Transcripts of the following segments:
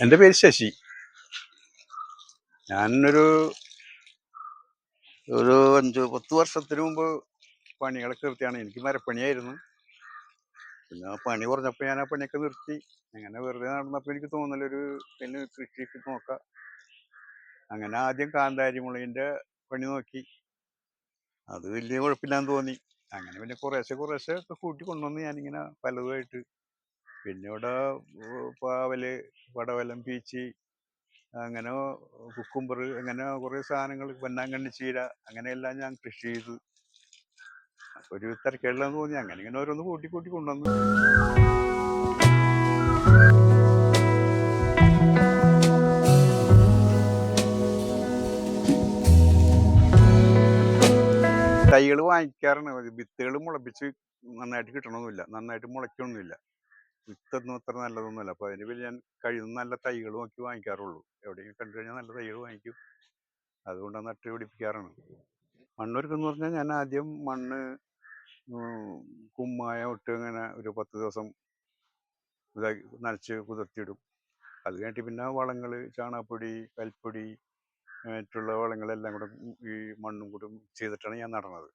എന്റെ പേര് ശശി. ഞാനൊരു ഒരു അഞ്ച് പത്ത് വർഷത്തിന് മുമ്പ് പണികളൊക്കെ നിർത്തിയാണ്. എനിക്ക് മരപ്പണിയായിരുന്നു. പിന്നെ ആ പണി കുറഞ്ഞപ്പോൾ ഞാൻ ആ പണിയൊക്കെ നിർത്തി. അങ്ങനെ വെറുതെ നടന്നപ്പോൾ എനിക്ക് തോന്നലൊരു പിന്നെ കൃഷിയൊക്കെ നോക്കാം. അങ്ങനെ ആദ്യം കാന്താരി മുളകിന്റെ പണി നോക്കി. അത് വലിയ കുഴപ്പമില്ലാന്ന് തോന്നി. അങ്ങനെ പിന്നെ കുറേശ്ശെ കുറേശ്ശെ ഒക്കെ കൂട്ടി കൊണ്ടുവന്ന് ഞാനിങ്ങനെ പലതുമായിട്ട് പിന്നെ ഇവിടെ പാവൽ പടവലം പീച്ചി അങ്ങനെ കുക്കുംബർ അങ്ങനെ കുറേ സാധനങ്ങൾ പൊന്നാങ്കണ്ണി ചീര അങ്ങനെയെല്ലാം ഞാൻ കൃഷി ചെയ്തു. ഒരു തിരക്കേടില്ലെന്ന് തോന്നി. അങ്ങനെ ഇങ്ങനെ ഓരോന്ന് കൂട്ടി കൂട്ടി കൊണ്ടുവന്നു. തൈകൾ വാങ്ങിക്കാറാണ് വിത്തുകൾ മുളപ്പിച്ച് നന്നായിട്ട് കിട്ടണമെന്നില്ല നന്നായിട്ട് മുളയ്ക്കണമെന്നില്ല വിത്തൊന്നും അത്ര നല്ലതൊന്നുമല്ല. അപ്പോൾ അതിന് പിന്നെ ഞാൻ കഴിയുന്ന നല്ല തൈകൾ നോക്കി വാങ്ങിക്കാറുള്ളൂ. എവിടെയെങ്കിലും കണ്ടു കഴിഞ്ഞാൽ നല്ല തൈകൾ വാങ്ങിക്കും. അതുകൊണ്ട് അത് നട്ട് പിടിപ്പിക്കാറാണ്. മണ്ണൊരുക്കെന്ന് പറഞ്ഞാൽ ഞാൻ ആദ്യം മണ്ണ് കുമ്മായ ഇട്ട് ഇങ്ങനെ ഒരു പത്ത് ദിവസം ഇതാക്കി നനച്ച് കുതിർത്തിയിടും. അത് കഴിഞ്ഞിട്ട് പിന്നെ വളങ്ങൾ ചാണകപ്പൊടി കൽപ്പൊടി മറ്റുള്ള വളങ്ങളെല്ലാം കൂടെ ഈ മണ്ണും കൂടെ ചെയ്തിട്ടാണ് ഞാൻ നടണത്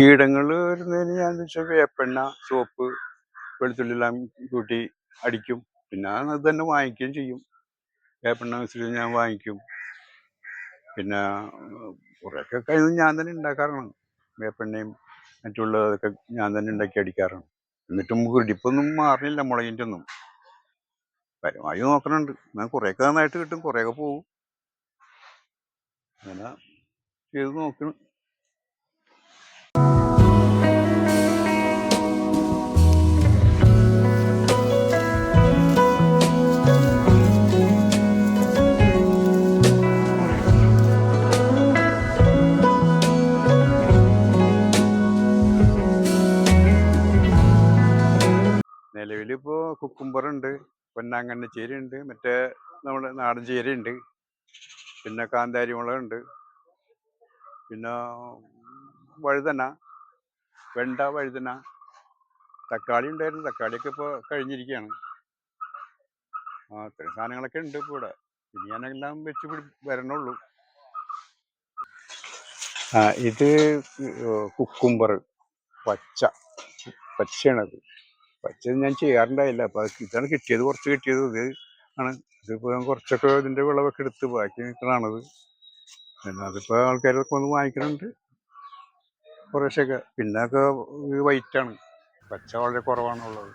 കീടങ്ങൾ വരുന്നതിന് ഞാൻ വെച്ചാൽ വേപ്പെണ്ണ സോപ്പ് വെളുത്തുള്ളി എല്ലാം കൂട്ടി അടിക്കും. പിന്നെ അത് തന്നെ വാങ്ങിക്കുകയും ചെയ്യും. വേപ്പെണ്ണ വെച്ചിട്ട് ഞാൻ വാങ്ങിക്കും. പിന്നെ കുറേയൊക്കെ കഴിഞ്ഞ് ഞാൻ തന്നെ ഉണ്ടാക്കാറാണ്. വേപ്പെണ്ണയും മറ്റുള്ളതൊക്കെ ഞാൻ തന്നെ ഉണ്ടാക്കി അടിക്കാറാണ്. എന്നിട്ടും കുടിപ്പൊന്നും മാറില്ല മുളകിന്റെ ഒന്നും പരമാവധി നോക്കണുണ്ട്. ഞാൻ കുറേയൊക്കെ നന്നായിട്ട് കിട്ടും കുറേയൊക്കെ പോവും. അങ്ങനെ ചെയ്ത് നോക്കണം. ഉണ്ട് പൊന്നാങ്കണ്ണി ചേരി ഉണ്ട് മറ്റേ നമ്മുടെ നാടൻ ചേരി ഉണ്ട് പിന്നെ കാന്താരി മുളകുണ്ട് പിന്നെ വഴുതന വെണ്ട വഴുതന തക്കാളി ഉണ്ടായിരുന്നു തക്കാളിയൊക്കെ ഇപ്പോൾ കഴിഞ്ഞിരിക്കുകയാണ്. ആ ഇത്രയും സാധനങ്ങളൊക്കെ ഉണ്ട് ഇപ്പോൾ ഇവിടെ. ഇനി ഞാനെല്ലാം വെച്ച് പിടി വരണുള്ളൂ. ആ ഇത് കുക്കുംബർ പച്ച പച്ചയാണത്. പച്ച ഞാൻ ചെയ്യാറുണ്ടായില്ല. അപ്പോൾ ഇതാണ് കിട്ടിയത്. കുറച്ച് കിട്ടിയത്. ഇത് ആണ്. ഇതിപ്പോൾ ഞാൻ കുറച്ചൊക്കെ ഇതിന്റെ വിളവൊക്കെ എടുത്ത് ബാക്കി നിൽക്കണത് പിന്നെ അതിപ്പോൾ ആൾക്കാരൊക്കെ വന്ന് വാങ്ങിക്കണുണ്ട്. കുറേശ്ശൊക്കെ പിന്നെ ഒക്കെ വൈറ്റാണ്. പച്ച വളരെ കുറവാണുള്ളത്.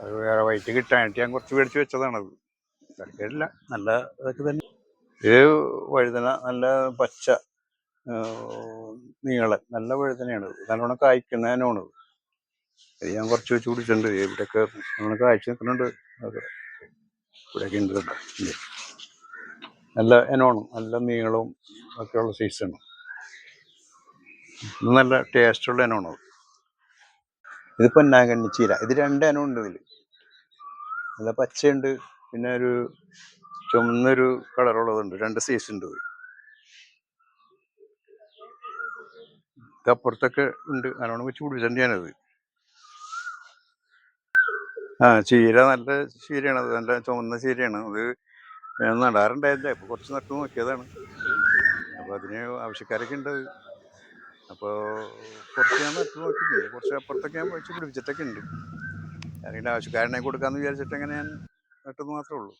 അത് വേറെ വൈറ്റ് കിട്ടാനായിട്ട് ഞാൻ കുറച്ച് മേടിച്ച് വെച്ചതാണത്. തരക്കേടില്ല. നല്ല ഇതൊക്കെ തന്നെ. ഇത് വഴുതന നല്ല പച്ച നീളൻ നല്ല വഴുതനയാണ്. ഇത് നല്ലോണം കായ്ക്കുന്ന അത് ഞാൻ കുറച്ച് വെച്ച് കുടിച്ചിട്ടുണ്ട്. ഇവിടെയൊക്കെ നല്ലോണം കാഴ്ച നിൽക്കുന്നുണ്ട് ഇവിടെയൊക്കെ ഉണ്ട് കേട്ടോ. നല്ല എനോണം നല്ല നീളവും ഒക്കെയുള്ള സൈസാണ് നല്ല ടേസ്റ്റുള്ള എനോണത് ഇത് പൊന്നാങ്കണ്ണി ചീര. ഇത് രണ്ട് എനോ ഉണ്ട് ഇതിൽ നല്ല പച്ചയുണ്ട്. പിന്നെ ഒരു ചുമന്നൊരു കളറുള്ളതുണ്ട് രണ്ട് സൈസ് ഉണ്ട് ഇത്. ഇത് ഉണ്ട്. അനോണം വെച്ച് പിടിച്ചിട്ടുണ്ട് ഞാനത്. ആ ചീര നല്ല ചീരയാണ്. അത് നല്ല ചുമന്ന ചീരയാണ്. അത് നടാറുണ്ടായിരുന്നില്ല. നടാറുണ്ടായില്ല ഇപ്പൊ കുറച്ച് നട്ടു നോക്കിയതാണ്. അപ്പോൾ അതിന് ആവശ്യക്കാരൊക്കെ ഉണ്ട്. അപ്പോൾ കുറച്ച് ഞാൻ നട്ടു നോക്കിയിട്ടുണ്ട് കുറച്ച് അപ്പുറത്തൊക്കെ ഞാൻ വെച്ച് പിടിപ്പിച്ചിട്ടൊക്കെ ഉണ്ട്. ആരെങ്കിലും ആവശ്യക്കാരനെ കൊടുക്കാമെന്ന് വിചാരിച്ചിട്ട് അങ്ങനെ ഞാൻ നട്ടത് മാത്രമേ ഉള്ളൂ.